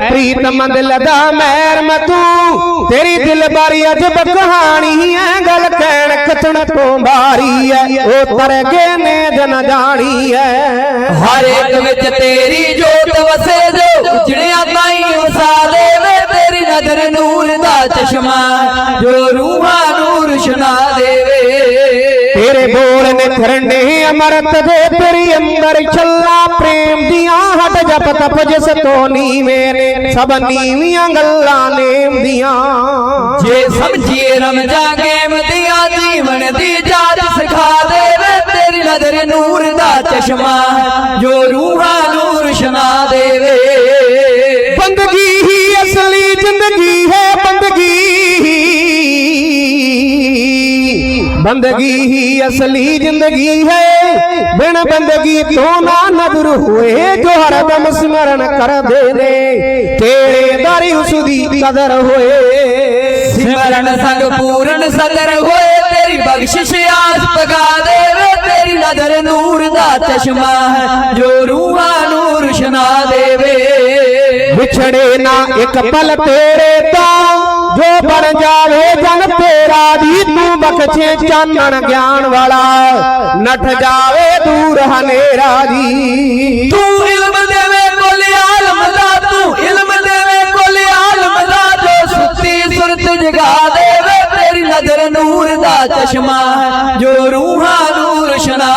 ਪ੍ਰੀਤਮ ਦਿਲ ਦਾ ਮੈਰ ਮਤੂ ਤੇਰੀ ਦਿਲ ਬਾਰੀ ਅਜਬ ਕਹਾਣੀ ਐ ਗੱਲ ਕਹਿਣ ਕਥਣ ਤੋਂ ਬਾਰੀ ਐ ਉਹ ਤਰਗੇ ਨੇ ਜਨ ਜਾਣੀ ਐ। ਹਰ ਇੱਕ ਵਿੱਚ ਤੇਰੀ ਜੋਤ ਵਸੇ ਜੋ ਉਜੜਿਆ ਤਾਈ ਵਸਾ ਦੇਵੇ ਤੇਰੀ ਨਜ਼ਰ ਨੂਰ ਦਾ ਚਸ਼ਮਾ ਜੋ ਰੂਹਾਂ ਨੂੰ ਰੁਸ਼ਨਾ ਦੇਵੇ। ਤੇਰੇ ਬੋਲ ਨੇ ਖਰੰਡੇ ਅਮਰਤ ਦੇ ਤੇਰੀ ਅੰਦਰ ਛੱਲਾ ਪ੍ਰੇਮ ਦੀਆਂ ਹਟ ਜਪ ਤਪ ਜਿਸ ਤੋਂ ਨੀਵੇਂ ਨੇ ਸਭ ਨੀਵੀਆਂ ਗੱਲਾਂ ਨੇਮ ਦੀਆਂ। ਜੇ ਸਮਝੀਏ ਰਮਜਾਂਗੇ ਮਦੀਆਂ ਜੀਵਨ ਦੀ ਜਾਚ ਸਿਖਾ ਦੇਵੇ ਤੇਰੀ ਨਜ਼ਰ ਨੂਰ ਦਾ ਚਸ਼ਮਾ ਜੋ ਰੂਹਾਂ ਨੂੰ ਰੁਸ਼ਨਾ ਦੇਵੇ। ਬੰਦਗੀ ਹੀ ਅਸਲੀ ਜ਼ਿੰਦਗੀ ਹੈ ਬੰਦਗੀ ਬੰਦਗੀ ਹੀ ਅਸਲੀ ਜ਼ਿੰਦਗੀ ਹੈ। ਬਿਨ ਬੰਦਗੀ ਤੋਂ ਨਾ ਨਦਰ ਹੋਏ ਜੋ ਹਰਦਮ ਸਿਮਰਨ ਕਰਦੇ ਨੇ ਤੇਰੇ ਦਰ ਉਸ ਦੀ ਕਦਰ ਹੋਏ। ਸਿਮਰਨ ਸੰਗ ਪੂਰਨ ਸਦਰ ਹੋਏ ਤੇਰੀ ਬਖਸ਼ਿਸ਼ ਆਸ ਪਗਾ ਦੇਵੇ ਤੇਰੀ ਨਜ਼ਰ ਨੂਰ ਦਾ ਚਸ਼ਮਾ ਹੈ ਜੋ ਰੂਹਾਂ ਨੂੰ ਰੁਸ਼ਨਾ ਦੇਵੇ। ਵਿਛੜੇ ਨਾ ਇੱਕ ਪਲ ਤੇਰੇ ਤੋਂ ਜੋ ਬਣ ਜਾਵੇ ਦੀ ਤੂੰ ਚਾਨਣ ਗਿਆਨ ਵਾਲਾ ਨਠ ਜਾਵੇ ਦੂਰ ਹਨੇਰਾ ਦੀ ਤੂੰ ਇਲਮ ਦੇਵੇ ਕੋਲ ਆਲਮ ਦਾ, ਤੂੰ ਇਲਮ ਦੇਵੇ ਕੋਲ ਆਲਮ ਦਾ, ਜੋ ਸੁੱਤੀ ਸੁਰਤ ਜਗਾ ਦੇਵੇ, ਤੇਰੀ ਨਜ਼ਰ ਨੂਰ ਦਾ ਚਸ਼ਮਾ ਜੋ ਰੂਹਾਂ ਨੂੰ ਰੁਸ਼ਨਾ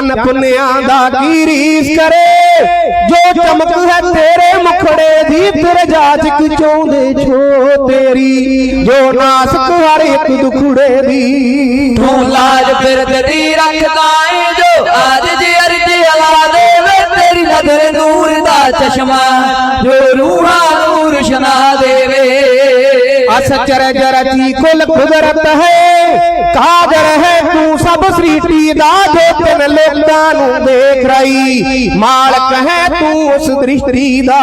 ਚੰਨ ਪੁੰਨਿਆਂ ਦਾ ਕੀ ਰੀਸ ਕਰੇ? ਜੋ ਚਮਕ ਹੈ ਤੇਰੇ ਮੁਖੜੇ ਦੀ ਫਿਰ ਜਾਜਕ ਚਾਹੁੰਦੇ ਛੋ ਤੇਰੀ। ਜੋ ਨਾਸਕ ਹਰ ਇੱਕ ਦੁਖੜੇ ਦੀ। ਤੂੰ ਲਾਜ ਫਿਰਦ ਦੀ ਰੱਖਦਾ ਏ ਜੋ। ਅੱਜ ਜੀ ਅਰਜ ਅਲਾ ਦੇਵੇ ਤੇਰੀ ਨਜ਼ਰ ਨੂਰ ਦਾ ਚਸ਼ਮਾ। ਜੋ ਰੂਹਾਂ ਨੂੰ ਰੁਸ਼ਨਾ ਦੇਵੇ ਅਸਚਰ ਜਰਤੀ ਕੁਲ ਕੁਦਰਤ ਹੈ। ਕਾਦਰ ਹੈ ਤੂੰ ਸਭ ਸ੍ਰਿਸ਼ਟੀ ਦਾ ਜੋ ਤਿਨ ਲੋਕਾਂ ਨੂੰ ਦੇਖ ਰਹੀ ਮਾਲਕ ਹੈ ਤੂੰ ਉਸ ਦ੍ਰਿਸ਼ਟੀ ਦਾ।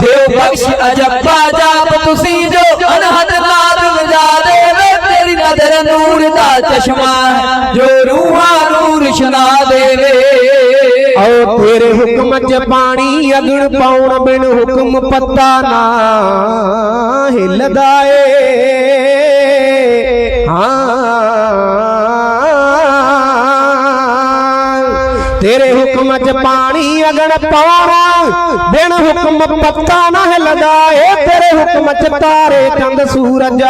ਦੇਵ ਬਖਸ਼ ਅਜੱਬਾ ਜਾਪ ਤੁਸੀਂ ਜੋ ਅਨਹਦ ਨਾਦ ਵਜਾ ਦੇਵੇ, ਤੇਰੀ ਨਜ਼ਰ ਨੂਰ ਦਾ ਚਸ਼ਮਾ ਹੈ। ਜੋ ਰੂਹਾਂ ਨੂੰ ਰੁਸ਼ਨਾ ਦੇਵੇ ਤੇਰੇ ਹੁਕਮ ਚ ਪਾਣੀ ਅਗਣ ਪਾਉਣ ਬਿਨ ਹੁਕਮ ਪੱਤਾ ਨਾ ਹਿਲਦਾ ਏ। ਹਾਂ। ਤੇਰੇ ਹੁਕਮ ਚ ਪਾਣੀ ਅਗਣ ਪਾਉਣਾ ਬਿਨ ਹੁਕਮ ਪੱਤਾ ਨਾ ਹਿਲਦਾ ਏ। ਤੇਰੇ ਹੁਕਮ ਚ ਤਾਰੇ ਚੰਦ ਸੂਰਜ,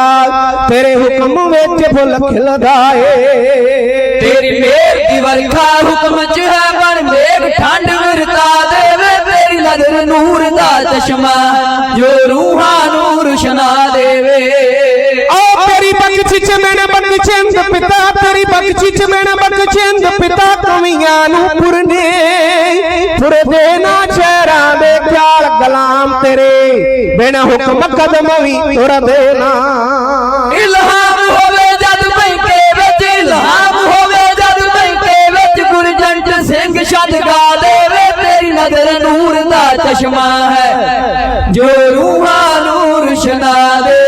ਤੇਰੇ ਹੁਕਮ ਵਿੱਚ ਫੁੱਲ ਖਿਲਦਾ ਏ। ਤੇਰੀ ਮੇਰ ਦੀ ਵਰਖਾ ਹੁਕਮ ਚ ਹੈ ਠੰਡ ਵਰਤਾ ਦੇਵੇ ਤੇਰੀ ਨਜ਼ਰ ਨੂਰ ਦਾ ਚਸ਼ਮਾ ਜੋ ਰੂਹਾਂ ਨੂੰ ਰੁਸ਼ਨਾ ਦੇਵੇ। ਓ ਤੇਰੀ ਬਖਸ਼ੀ ਚ ਮੈਨ ਬਖਸ਼ਿੰਦ ਪਿਤਾ ਤੇਰੀ ਬਖਸ਼ੀ ਚ ਮੈਨ ਬਖਸ਼ਿੰਦ ਪਿਤਾ ਕਮੀਆਂ ਨੂੰ ਪੁਰਨੇ। ਪੁਰਦੇ ਨਾ ਸ਼ਹਿਰਾਂ ਦੇ ਖਿਆਲ ਗੁਲਾਮ ਤੇਰੇ ਬਿਨ ਹੁਕਮ ਕਦਮ ਵੀ ਤੁਰਦੇ ਨਾ। ਇਲਹਾਮ ਹੋਵੇ ਜਦ ਬੈਂਕੇ ਵਿੱਚ ਇਲਹਾਮ ਹੋਵੇ ਜਦ ਬੈਂਕੇ ਵਿੱਚ ਗੁਰਜੰਟ ਸਿੰਘ ਛੱਡ ਚਸ਼ਮਾ ਹੈ ਜੋ ਰੂਹਾਂ ਨੂੰ ਰੁਸ਼ਨਾ ਦੇ